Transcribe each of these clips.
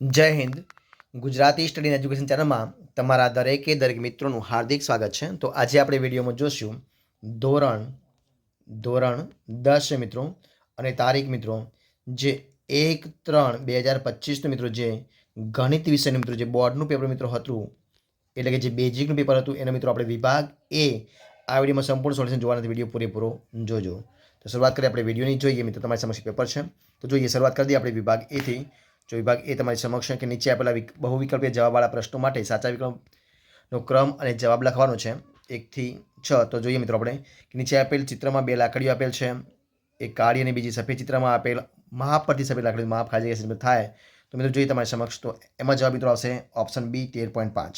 જય Hind. Gujarati study education ચેનલમાં તમારા દરેકે દરેક મિત્રોનું હાર્દિક સ્વાગત છે. તો આજે આપણે વિડીયોમાં જોશું ધોરણ ધોરણ દસ મિત્રો, અને તારીખ મિત્રો, જે એક ત્રણ બે હજાર પચીસનું મિત્રો, જે ગણિત વિષયનું મિત્રો, જે બોર્ડનું પેપર મિત્રો હતું, એટલે કે જે બેઝિકનું પેપર હતું, એનો મિત્રો આપણે વિભાગ એ આ વિડીયોમાં સંપૂર્ણ સોલ્યુશન જોવાના વીડિયો પૂરેપૂરો જોજો. તો શરૂઆત કરીએ આપણે વિડીયોની. જોઈએ મિત્રો, તમારી સમક્ષ પેપર છે. તો જોઈએ શરૂઆત કરી દઈએ આપણે વિભાગ એથી જો વિભાગ એ તમારી સમક્ષ કે નીચે આપેલા બહુ બહુવિકલ્પીય જવાબવાળા પ્રશ્નો માટે સાચા વિકલ્પનો ક્રમ અને જવાબ લખવાનો છે, એકથી છ. તો જોઈએ મિત્રો આપણે કે નીચે આપેલ ચિત્રમાં બે લાકડીઓ આપેલ છે, એક કાળી અને બીજી સફેદ ચિત્રમાં આપેલ માપ પરથી સફેદ લાકડી માપ ખાલી જગ્યા થાય. તો મિત્રો જોઈએ તમારી સમક્ષ, તો એમાં જવાબ મિત્રો આવશે ઓપ્શન બી તેર પોઈન્ટ પાંચ.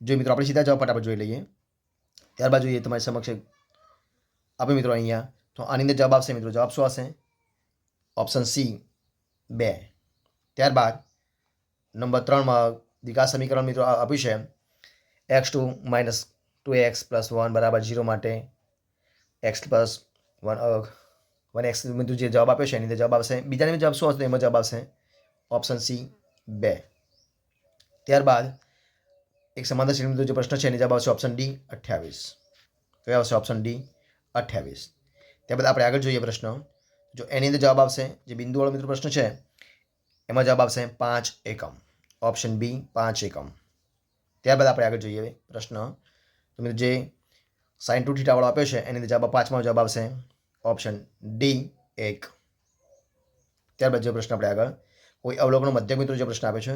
જો મિત્રો આપણે સીધા જવાબ ફટાફટ જોઈ લઈએ. ત્યારબાદ જોઈએ તમારી સમક્ષ આપણે આપે મિત્રો અહીંયા. તો આની અંદર જવાબ આવશે મિત્રો, જવાબ શું આવશે? Option C. બે. ત્યારબાદ, નંબર ત્રણમાં વિકાસ સમીકરણ મિત્રો આ- આપ્યું છે. X two minus two x plus one બરાબર ઝીરો માટે x plus one one x મિત્રો જે જવાબ આપ્યો છે, એની અંદર જવાબ આવશે. બીજાની જવાબ શું હશે એમાં જવાબ આવશે ઓપ્શન સી બે. ત્યારબાદ, એક સમાંતર શ્રેણી મિત્રો જે પ્રશ્ન છે, એની જવાબ આવશે ઓપ્શન ડી અઠ્યાવીસ. કયો આવશે ઓપ્શન ડી અઠ્યાવીસ. ત્યારબાદ આપણે આગળ જોઈએ પ્રશ્ન. જો એની અંદર જવાબ આવશે જે બિંદુવાળો મિત્રો પ્રશ્ન છે એમાં જવાબ આવશે પાંચ એકમ ઓપ્શન બી પાંચ એકમ ત્યારબાદ આપણે આગળ જોઈએ પ્રશ્ન તો મિત્રો જે સાઇન ટુ થીટાવાળો આપ્યો છે, એની અંદર જવાબ પાંચમાં જવાબ આવશે ઓપ્શન ડી એક. ત્યારબાદ જે પ્રશ્ન આપણે આગળ. કોઈ અવલોકનો મધ્યક મિત્રો જે પ્રશ્ન આપ્યો છે,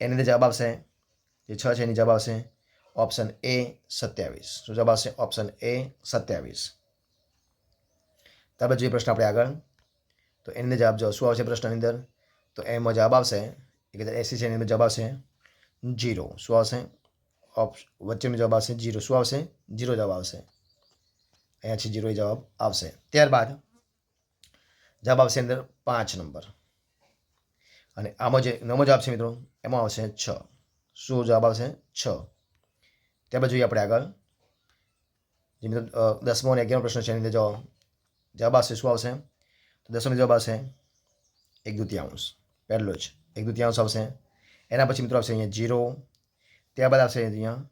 એની અંદર જવાબ આવશે જે છ છે એની જવાબ આવશે ઓપ્શન એ સત્યાવીસ. શું જવાબ આવશે ઓપ્શન એ સત્યાવીસ. ત્યારબાદ જોઈએ પ્રશ્ન આપણે આગળ. તો એની જવાબ જો શું આવશે પ્રશ્નની અંદર? તો એમાં જવાબ આવશે, એક હજાર એસી છે, એની અંદર જવાબ આવશે જીરો. શું આવશે? ઓપ વચ્ચેનો જવાબ આવશે જીરો. શું આવશે? જીરો જવાબ આવશે. અહીંયા છે જીરો જવાબ આવશે. ત્યારબાદ જવાબ આવશે અંદર પાંચ નંબર. અને આમાં જે નવો જવાબ છે મિત્રો, એમાં આવશે છ. શું જવાબ આવશે? છ. ત્યારબાદ જોઈએ આપણે આગળ. જે મિત્રો દસમો અને અગિયારમો પ્રશ્ન છે, એની અંદર જવાબ આવશે. શું આવશે? તો દસમી જવાબ આવશે એક દૃત્યાંશ પહેલો જ એક દૃત્યાંશ આવશે. એના પછી મિત્રો આવશે અહીંયા જીરો. ત્યારબાદ આવશે અહીંયા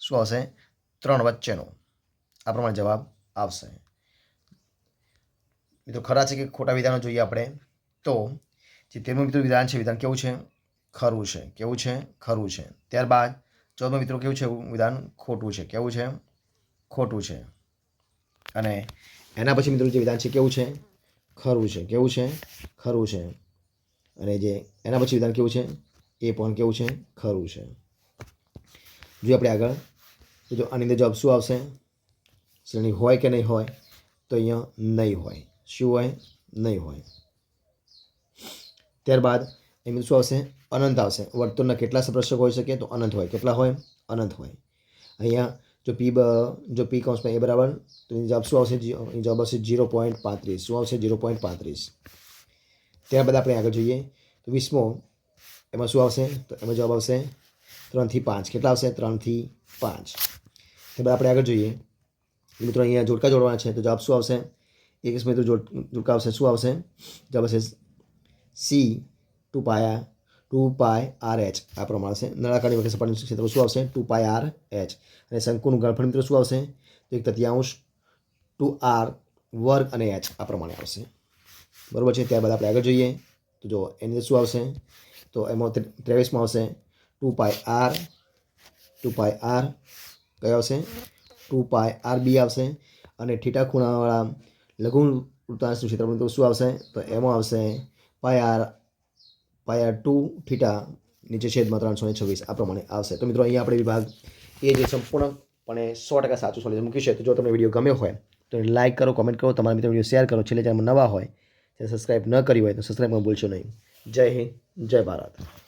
શું આવશે? ત્રણ વચ્ચેનો. આ પ્રમાણે જવાબ આવશે. મિત્રો ખરા છે કે ખોટા વિધાનો જોઈએ આપણે? તો જે તેરમું મિત્રો વિધાન છે, વિધાન કેવું છે? ખરું છે. કેવું છે? ખરું છે. ત્યારબાદ ચૌદમાં મિત્રો કેવું છે? વિધાન ખોટું છે. કેવું છે? ખોટું છે. અને એના પછી મિત્રો જે વિધાન છે, કેવું છે? ખરું છે. કેવું છે? ખરું છે. અને જે એના પછી વિધાન કેવું છે? એ પણ કેવું છે? ખરું છે. જો આપણે આગળ. જો આની અંદર જવાબ શું આવશે? શ્રેણી હોય કે નહીં હોય? તો અહીંયા નહીં હોય. શું હોય? નહીં હોય. ત્યારબાદ એમાં શું આવશે? અનંત આવશે. વર્તુળના કેટલા સપ્રશક હોઈ શકે? તો અનંત હોય. કેટલા હોય? અનંત હોય. અહીંયા જો પી જો પી કૌંસમાં એ બરાબર તો એનો જવાબ શું આવશે જી- એનો જવાબ આવશે જીરો પોઈન્ટ પાંત્રીસ શું આવશે જીરો પોઈન્ટ પાંત્રીસ ત્યારબાદ આપણે આગળ જોઈએ તો વીસમો એમાં શું આવશે તો એમાં જવાબ આવશે ત્રણથી પાંચ કેટલા આવશે ત્રણથી પાંચ ત્યારબાદ આપણે આગળ જોઈએ મિત્રો અહીંયા જોડકા જોડવાના છે તો જવાબ શું આવશે એક મિત્રો જોડ જોડકા આવશે શું આવશે જવાબ આવશે સી ટુ પાયા ટુ પાય આર એચ. આ પ્રમાણે છે. નળાકારની વખતે સપાટીનું ક્ષેત્ર શું આવશે? Two pi R H. અને શંકુનું ગણફળ મિત્રો શું આવશે? તો એક તૃતીયાંશ ટુ આર વર્ગ અને એચ. આ પ્રમાણે આવશે. બરાબર છે? ત્યારબાદ આપણે આગળ જોઈએ. તો જો એની શું આવશે? તો એમાં ત્રે- ત્રેવીસમાં આવશે. Two pi R, two pi R, કયો આવશે? ટુ પાય આર બી આવશે. અને ઠીટા ખૂણાવાળા લઘુ વૃત્તાંશનું ક્ષેત્રફળ શું આવશે? તો એમાં આવશે પાય આર પાયા ટુ, થીટા, નીચે છેદમાં ત્રણસો ને છવ્વીસ, આ પ્રમાણે આવશે. તો મિત્રો, અહીંયા આપણે વિભાગ એ જે સંપૂર્ણપણે સો ટકા સાચું સોલ્યુશન મૂક્યું છે, તો જો તમને વીડિયો ગમ્યો હોય, તો લાઇક કરો કોમેન્ટ કરો, તમારા મિત્રો વીડિયો શેર કરો. છેલ્લે જ્યારે નવા હોય, ત્યારે સબસ્ક્રાઈબ ન કરી હોય, તો સબસ્ક્રાઈબ પણ ભૂલશો નહીં. જય હિન્દ, જય ભારત.